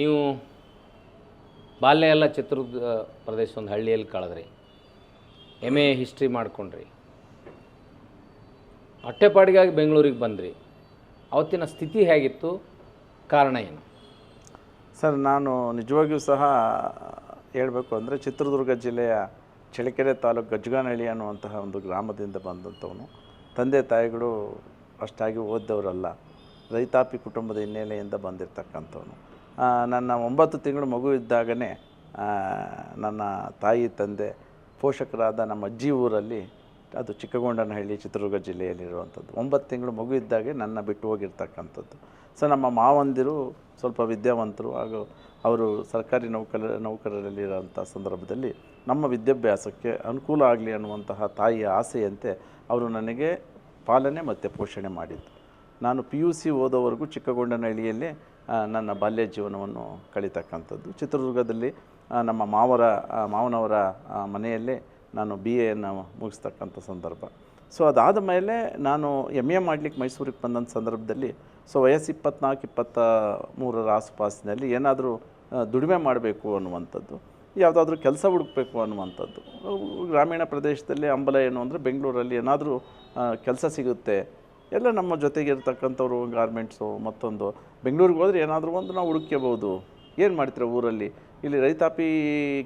ನೀವು ಬಾಲ್ಯ ಎಲ್ಲ ಚಿತ್ರದುರ್ಗ ಪ್ರದೇಶ ಒಂದು ಹಳ್ಳಿಯಲ್ಲಿ ಕಳೆದ್ರಿ. ಎಂ ಎ ಹಿಸ್ಟ್ರಿ ಮಾಡ್ಕೊಂಡ್ರಿ. ಹೊಟ್ಟೆಪಾಡಿಗಾಗಿ ಬೆಂಗಳೂರಿಗೆ ಬಂದ್ರಿ. ಅವತ್ತಿನ ಸ್ಥಿತಿ ಹೇಗಿತ್ತು? ಕಾರಣ ಏನು? ಸರ್, ನಾನು ನಿಜವಾಗಿಯೂ ಸಹ ಹೇಳಬೇಕು ಅಂದರೆ ಚಿತ್ರದುರ್ಗ ಜಿಲ್ಲೆಯ ಚಳ್ಳಕೆರೆ ತಾಲೂಕು ಗಜ್ಗಾನಹಳ್ಳಿ ಅನ್ನುವಂತಹ ಒಂದು ಗ್ರಾಮದಿಂದ ಬಂದಂಥವನು. ತಂದೆ ತಾಯಿಗಳು ಅಷ್ಟಾಗಿ ಓದಿದವರಲ್ಲ. ರೈತಾಪಿ ಕುಟುಂಬದ ಹಿನ್ನೆಲೆಯಿಂದ ಬಂದಿರತಕ್ಕಂಥವನು. ನನ್ನ ಒಂಬತ್ತು ತಿಂಗಳು ಮಗು ಇದ್ದಾಗನೇ ನನ್ನ ತಾಯಿ ತಂದೆ, ಪೋಷಕರಾದ ನಮ್ಮ ಅಜ್ಜಿ ಊರಲ್ಲಿ, ಅದು ಚಿಕ್ಕಗೊಂಡನಹಳ್ಳಿ, ಚಿತ್ರದುರ್ಗ ಜಿಲ್ಲೆಯಲ್ಲಿರುವಂಥದ್ದು. ಒಂಬತ್ತು ತಿಂಗಳು ಮಗು ಇದ್ದಾಗೆ ನನ್ನ ಬಿಟ್ಟು ಹೋಗಿರ್ತಕ್ಕಂಥದ್ದು. ಸೊ, ನಮ್ಮ ಮಾವಂದಿರು ಸ್ವಲ್ಪ ವಿದ್ಯಾವಂತರು ಹಾಗೂ ಅವರು ಸರ್ಕಾರಿ ನೌಕರ ನೌಕರರಲ್ಲಿರೋಂಥ ಸಂದರ್ಭದಲ್ಲಿ ನಮ್ಮ ವಿದ್ಯಾಭ್ಯಾಸಕ್ಕೆ ಅನುಕೂಲ ಆಗಲಿ ಅನ್ನುವಂತಹ ತಾಯಿಯ ಆಸೆಯಂತೆ ಅವರು ನನಗೆ ಪಾಲನೆ ಮತ್ತು ಪೋಷಣೆ ಮಾಡಿದ್ದು. ನಾನು ಪಿ ಯು ಸಿ ಓದೋವರೆಗೂ ಚಿಕ್ಕಗೊಂಡನಹಳ್ಳಿಯಲ್ಲೇ ನನ್ನ ಬಾಲ್ಯ ಜೀವನವನ್ನು ಕಳೀತಕ್ಕಂಥದ್ದು. ಚಿತ್ರದುರ್ಗದಲ್ಲಿ ನಮ್ಮ ಮಾವರ ಮಾವನವರ ಮನೆಯಲ್ಲೇ ನಾನು ಬಿ ಎಯನ್ನು ಮುಗಿಸ್ತಕ್ಕಂಥ ಸಂದರ್ಭ. ಸೊ ಅದಾದ ಮೇಲೆ ನಾನು ಎಂ ಎ ಮಾಡಲಿಕ್ಕೆ ಮೈಸೂರಿಗೆ ಬಂದಂಥ ಸಂದರ್ಭದಲ್ಲಿ, ಸೊ, ವಯಸ್ಸು ಇಪ್ಪತ್ನಾಲ್ಕು ಇಪ್ಪತ್ತ ಮೂರರ ಆಸುಪಾಸಿನಲ್ಲಿ ಏನಾದರೂ ದುಡಿಮೆ ಮಾಡಬೇಕು ಅನ್ನುವಂಥದ್ದು, ಯಾವುದಾದ್ರೂ ಕೆಲಸ ಹುಡುಕಬೇಕು ಅನ್ನುವಂಥದ್ದು. ಗ್ರಾಮೀಣ ಪ್ರದೇಶದಲ್ಲಿ ಅಂಬಲ ಏನು ಅಂದರೆ, ಬೆಂಗಳೂರಲ್ಲಿ ಏನಾದರೂ ಕೆಲಸ ಸಿಗುತ್ತೆ ಎಲ್ಲ ನಮ್ಮ ಜೊತೆಗೆ ಇರ್ತಕ್ಕಂಥವ್ರು ಗಾರ್ಮೆಂಟ್ಸು ಮತ್ತೊಂದು. ಬೆಂಗಳೂರಿಗೆ ಹೋದರೆ ಏನಾದರೂ ಒಂದು ನಾವು ಹುಡುಕ್ಯಬೋದು. ಏನು ಮಾಡ್ತೀರ ಊರಲ್ಲಿ? ಇಲ್ಲಿ ರೈತಾಪಿ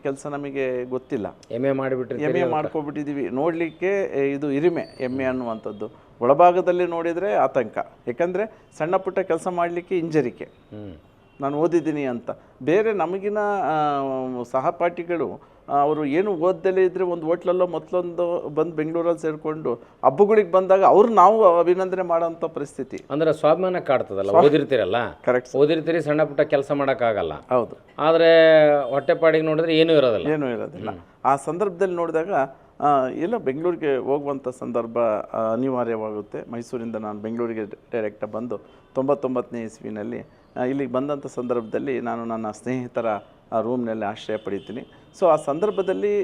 ಕೆಲಸ ನಮಗೆ ಗೊತ್ತಿಲ್ಲ. ಎಂ ಎ ಮಾಡಿಬಿಟ್ರಿ ಎಂ ಎ ಮಾಡ್ಕೊಬಿಟ್ಟಿದ್ದೀವಿ ನೋಡಲಿಕ್ಕೆ ಇದು ಇರಿಮೆ ಎಮ್ಮೆ ಅನ್ನುವಂಥದ್ದು. ಒಳಭಾಗದಲ್ಲಿ ನೋಡಿದರೆ ಆತಂಕ. ಯಾಕಂದರೆ ಸಣ್ಣ ಪುಟ್ಟ ಕೆಲಸ ಮಾಡಲಿಕ್ಕೆ ಹಿಂಜರಿಕೆ. ನಾನು ಓದಿದ್ದೀನಿ ಅಂತ. ಬೇರೆ ನಮಗಿನ ಸಹಪಾಠಿಗಳು ಅವರು ಏನು ಓದ್ದಲೇ ಇದ್ದರೆ ಒಂದು ಹೋಟ್ಲಲ್ಲೋ ಮೊದಲೊಂದು ಬಂದು ಬೆಂಗಳೂರಲ್ಲಿ ಸೇರಿಕೊಂಡು ಹಬ್ಬಗಳಿಗೆ ಬಂದಾಗ ಅವ್ರು ನಾವು ಅಭಿನಂದನೆ ಮಾಡೋಂಥ ಪರಿಸ್ಥಿತಿ. ಅಂದ್ರೆ ಸ್ವಾಭಿಮಾನ ಕಾಡ್ತದಲ್ಲ ಓದಿರ್ತೀರಲ್ಲ? ಕರೆಕ್ಟ್ ಓದಿರ್ತೀರಿ ಸಣ್ಣ ಪುಟ್ಟ ಕೆಲಸ ಮಾಡೋಕ್ಕಾಗಲ್ಲ. ಹೌದು. ಆದರೆ ಹೊಟ್ಟೆಪಾಡಿಗೆ ನೋಡಿದ್ರೆ ಏನೂ ಇರೋದಿಲ್ಲ. ಏನೂ ಇರೋದಿಲ್ಲ. ಆ ಸಂದರ್ಭದಲ್ಲಿ ನೋಡಿದಾಗ ಎಲ್ಲ ಬೆಂಗಳೂರಿಗೆ ಹೋಗುವಂಥ ಸಂದರ್ಭ ಅನಿವಾರ್ಯವಾಗುತ್ತೆ. ಮೈಸೂರಿಂದ ನಾನು ಬೆಂಗಳೂರಿಗೆ ಡೈರೆಕ್ಟಾಗಿ ಬಂದು ತೊಂಬತ್ತೊಂಬತ್ತನೇ ಇಸ್ವಿನಲ್ಲಿ ಇಲ್ಲಿಗೆ ಬಂದಂಥ ಸಂದರ್ಭದಲ್ಲಿ ನಾನು ನನ್ನ ಸ್ನೇಹಿತರ ಆ ರೂಮ್ನಲ್ಲಿ ಆಶ್ರಯ ಪಡಿತೀನಿ. ಸೊ ಆ ಸಂದರ್ಭದಲ್ಲಿ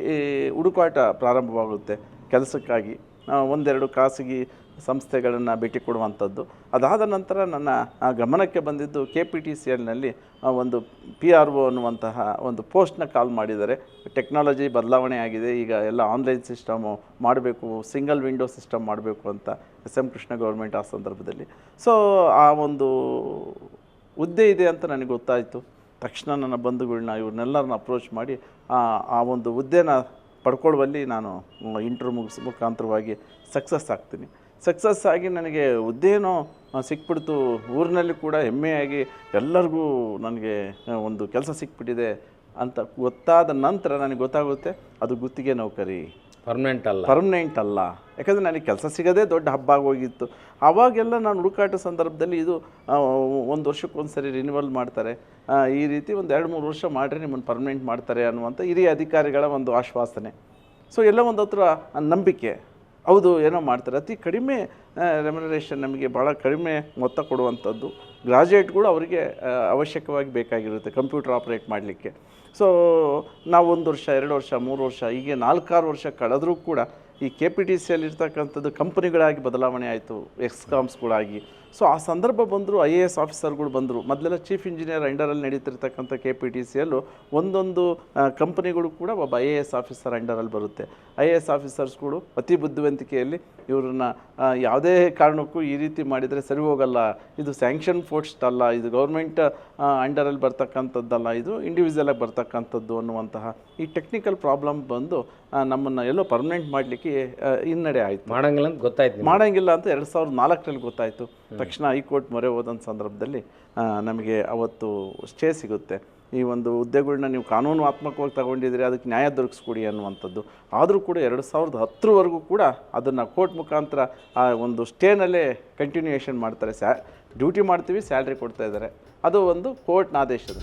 ಹುಡುಕಾಟ ಪ್ರಾರಂಭವಾಗುತ್ತೆ. ಕೆಲಸಕ್ಕಾಗಿ ಒಂದೆರಡು ಖಾಸಗಿ ಸಂಸ್ಥೆಗಳನ್ನು ಭೇಟಿ ಕೊಡುವಂಥದ್ದು. ಅದಾದ ನಂತರ ನನ್ನ ಗಮನಕ್ಕೆ ಬಂದಿದ್ದು ಕೆ ಪಿ ಟಿ ಸಿ ಎಲ್ನಲ್ಲಿ ಒಂದು ಪಿ ಆರ್ ಒ ಅನ್ನುವಂತಹ ಒಂದು ಪೋಸ್ಟ್ನ ಕಾಲ್ ಮಾಡಿದ್ದಾರೆ. ಟೆಕ್ನಾಲಜಿ ಬದಲಾವಣೆ ಆಗಿದೆ. ಈಗ ಎಲ್ಲ ಆನ್ಲೈನ್ ಸಿಸ್ಟಮು ಮಾಡಬೇಕು, ಸಿಂಗಲ್ ವಿಂಡೋ ಸಿಸ್ಟಮ್ ಮಾಡಬೇಕು ಅಂತ ಎಸ್ ಎಂ ಕೃಷ್ಣ ಗೌರ್ಮೆಂಟ್ ಆ ಸಂದರ್ಭದಲ್ಲಿ. ಸೊ ಆ ಒಂದು ಹುದ್ದೆ ಇದೆ ಅಂತ ನನಗೆ ಗೊತ್ತಾಯಿತು. ತಕ್ಷಣ ನನ್ನ ಬಂಧುಗಳನ್ನ ಇವ್ರನ್ನೆಲ್ಲರನ್ನ ಅಪ್ರೋಚ್ ಮಾಡಿ, ಆ ಒಂದು ಹುದ್ದೆನ ಪಡ್ಕೊಳ್ಳುವಲ್ಲಿ ನಾನು ಇಂಟ್ರ್ ಮುಗಿಸ್ ಮುಖಾಂತರವಾಗಿ ಸಕ್ಸಸ್ ಆಗ್ತೀನಿ. ಸಕ್ಸಸ್ ಆಗಿ ನನಗೆ ಹುದ್ದೆಯೂ ಸಿಕ್ಬಿಡ್ತು. ಊರಿನಲ್ಲಿ ಕೂಡ ಹೆಮ್ಮೆಯಾಗಿ ಎಲ್ಲರಿಗೂ ನನಗೆ ಒಂದು ಕೆಲಸ ಸಿಕ್ಬಿಟ್ಟಿದೆ ಅಂತ ಗೊತ್ತಾದ ನಂತರ ನನಗೆ ಗೊತ್ತಾಗುತ್ತೆ, ಅದು ಗುತ್ತಿಗೆ ನೌಕರಿ. ಪರ್ಮನೆಂಟ್ ಅಲ್ಲ. ಪರ್ಮನೆಂಟ್ ಅಲ್ಲ. ಯಾಕಂದರೆ ನನಗೆ ಕೆಲಸ ಸಿಗದೇ ದೊಡ್ಡ ಹಬ್ಬ ಆಗೋಗಿತ್ತು. ಆವಾಗೆಲ್ಲ ನಾನು ಹುಡುಕಾಟ ಸಂದರ್ಭದಲ್ಲಿ ಇದು ಒಂದು ವರ್ಷಕ್ಕೊಂದು ಸರಿ ರಿನಿವಲ್ ಮಾಡ್ತಾರೆ ಈ ರೀತಿ ಒಂದು ಎರಡು ಮೂರು ವರ್ಷ ಮಾಡಿರಿ, ನಿಮ್ಮನ್ನು ಪರ್ಮನೆಂಟ್ ಮಾಡ್ತಾರೆ ಅನ್ನುವಂಥ ಹಿರಿಯ ಅಧಿಕಾರಿಗಳ ಒಂದು ಆಶ್ವಾಸನೆ. ಸೊ ಎಲ್ಲ ಒಂದು ಹತ್ರ ನಂಬಿಕೆ. ಹೌದು, ಏನೋ ಮಾಡ್ತಾರೆ. ಅತಿ ಕಡಿಮೆ ರೆಮ್ಯುನರೇಷನ್ ನಮಗೆ ಭಾಳ ಕಡಿಮೆ ಮೊತ್ತ ಕೊಡುವಂಥದ್ದು. ಗ್ರಾಜುಯೇಟ್ಗಳು ಅವರಿಗೆ ಅವಶ್ಯಕವಾಗಿ ಬೇಕಾಗಿರುತ್ತೆ ಕಂಪ್ಯೂಟರ್ ಆಪ್ರೇಟ್ ಮಾಡಲಿಕ್ಕೆ. ಸೊ ನಾವು ಒಂದು ವರ್ಷ, ಎರಡು ವರ್ಷ, ಮೂರು ವರ್ಷ, ಹೀಗೆ ನಾಲ್ಕಾರು ವರ್ಷ ಕಳೆದರೂ ಕೂಡ ಈ ಕೆ ಪಿ ಟಿ ಸಿಯಲ್ಲಿರ್ತಕ್ಕಂಥದ್ದು ಕಂಪ್ನಿಗಳಾಗಿ ಕಂಪನಿಗಳಾಗಿ ಬದಲಾವಣೆ ಆಯಿತು. ಎಕ್ಸ್ಕಾಮ್ಸ್ಗಳಾಗಿ ಸೊ ಆ ಸಂದರ್ಭ ಬಂದರು ಐ ಎ ಎಸ್ ಆಫೀಸರ್ಗಳು ಬಂದರು. ಮೊದಲೆಲ್ಲ ಚೀಫ್ ಇಂಜಿನಿಯರ್ ಅಂಡರಲ್ಲಿ ನಡೀತಿರ್ತಕ್ಕಂಥ ಕೆ ಪಿ ಟಿ ಸಿಯಲ್ಲೂ ಒಂದೊಂದು ಕಂಪನಿಗಳು ಕೂಡ ಒಬ್ಬ ಐ ಎ ಎಸ್ ಆಫೀಸರ್ ಅಂಡರಲ್ಲಿ ಬರುತ್ತೆ. ಐ ಎ ಎಸ್ ಆಫೀಸರ್ಸ್ಗಳು ಅತಿ ಬುದ್ಧಿವಂತಿಕೆಯಲ್ಲಿ ಇವ್ರನ್ನ ಯಾವುದೇ ಕಾರಣಕ್ಕೂ ಈ ರೀತಿ ಮಾಡಿದರೆ ಸರಿ ಹೋಗಲ್ಲ. ಇದು ಸ್ಯಾಂಕ್ಷನ್ ಫೋರ್ಸ್ಡ್ ಅಲ್ಲ. ಇದು ಗೌರ್ಮೆಂಟ್ ಅಂಡರಲ್ಲಿ ಬರ್ತಕ್ಕಂಥದ್ದಲ್ಲ. ಇದು ಇಂಡಿವಿಜುವಲಾಗಿ ಬರ್ತಕ್ಕಂಥದ್ದು ಅನ್ನುವಂತಹ ಈ ಟೆಕ್ನಿಕಲ್ ಪ್ರಾಬ್ಲಮ್ ಬಂದು ನಮ್ಮನ್ನು ಎಲ್ಲೋ ಪರ್ಮನೆಂಟ್ ಮಾಡಲಿಕ್ಕೆ ಹಿನ್ನಡೆ ಆಯಿತು. ಮಾಡಂಗಿಲ್ಲ ಅಂತ ಗೊತ್ತಾಯ್ತು. ಮಾಡಂಗಿಲ್ಲ ಅಂತ ಎರಡು ಸಾವಿರದ ನಾಲ್ಕರಲ್ಲಿ ಗೊತ್ತಾಯಿತು. ತಕ್ಷಣ ಹೈಕೋರ್ಟ್ ಮೊರೆ ಹೋದಂಥ ಸಂದರ್ಭದಲ್ಲಿ ನಮಗೆ ಅವತ್ತು ಸ್ಟೇ ಸಿಗುತ್ತೆ. ಈ ಒಂದು ಹುದ್ದೆಗಳನ್ನ ನೀವು ಕಾನೂನಾತ್ಮಕವಾಗಿ ತಗೊಂಡಿದ್ರೆ ಅದಕ್ಕೆ ನ್ಯಾಯ ದೊರಕಿಸ್ಕೊಡಿ ಅನ್ನುವಂಥದ್ದು. ಆದರೂ ಕೂಡ ಎರಡು ಸಾವಿರದ ಹತ್ತರವರೆಗೂ ಕೂಡ ಅದನ್ನು ಕೋರ್ಟ್ ಮುಖಾಂತರ ಆ ಒಂದು ಸ್ಟೇನಲ್ಲೇ ಕಂಟಿನ್ಯೂಯೇಷನ್ ಮಾಡ್ತಾರೆ. ಸ್ಯಾ, ಡ್ಯೂಟಿ ಮಾಡ್ತೀವಿ, ಸ್ಯಾಲ್ರಿ ಕೊಡ್ತಾ ಇದ್ದಾರೆ. ಅದು ಒಂದು ಕೋರ್ಟ್ನ ಆದೇಶದ